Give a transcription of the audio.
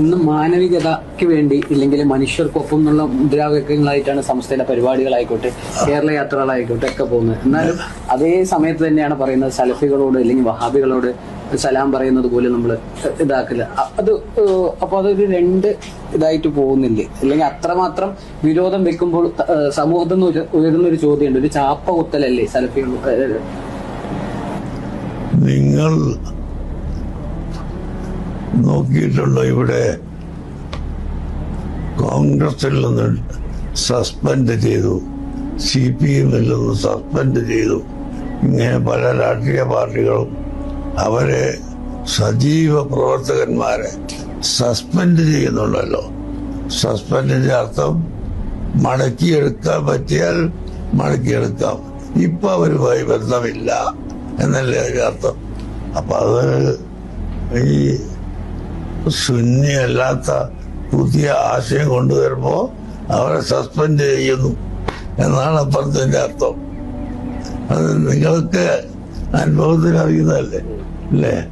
ഇന്ന് മാനവികതയ്ക്ക് വേണ്ടി ഇല്ലെങ്കിൽ മനുഷ്യർക്കൊപ്പം എന്നുള്ള മുദ്രാവാക്യങ്ങളായിട്ടാണ് സംസ്ഥയുടെ പരിപാടികളായിക്കോട്ടെ കേരള യാത്രകളായിക്കോട്ടെ ഒക്കെ പോകുന്നത്. എന്നാലും അതേ സമയത്ത് തന്നെയാണ് പറയുന്നത് സലഫികളോട് അല്ലെങ്കിൽ വഹാബികളോട് സലാം പറയുന്നത് പോലെ നമ്മൾ ഇതാക്കില്ല അത് അപ്പൊ അതൊരു രണ്ട് ഇതായിട്ട് പോകുന്നില്ലേ? അല്ലെങ്കിൽ അത്രമാത്രം വിരോധം വെക്കുമ്പോൾ സമൂഹത്തിൽ നിന്ന് ഉയരുന്ന ഒരു ചോദ്യമുണ്ട്. ഒരു ചാപ്പ കുത്തലല്ലേ സലഫികൾ നിങ്ങൾ നോക്കിയിട്ടുണ്ടോ ഇവിടെ കോൺഗ്രസിൽ നിന്ന് സസ്പെൻഡ് ചെയ്തു സി പി എമ്മിൽ നിന്ന് സസ്പെൻഡ് ചെയ്തു. ഇങ്ങനെ പല രാഷ്ട്രീയ പാർട്ടികളും അവരെ സജീവ പ്രവർത്തകന്മാരെ സസ്പെൻഡ് ചെയ്യുന്നുണ്ടല്ലോ. സസ്പെൻഡിന്റെ അർത്ഥം മടക്കിയെടുക്കാൻ പറ്റിയാൽ മടക്കിയെടുക്കാം. ഇപ്പൊ അവരുമായി ബന്ധമില്ല എന്നല്ലേ അതിന്റെ അർത്ഥം? അപ്പൊ അത് ഈ സുന്നി അല്ലാത്ത പുതിയ ആശയം കൊണ്ടുവരുമ്പോ അവരെ സസ്പെൻഡ് ചെയ്യുന്നു എന്നാണ് അപ്പുറത്തിന്റെ അർത്ഥം. അത് നിങ്ങൾക്ക് അനുഭവത്തിൽ അറിയുന്നതല്ലേ അല്ലേ?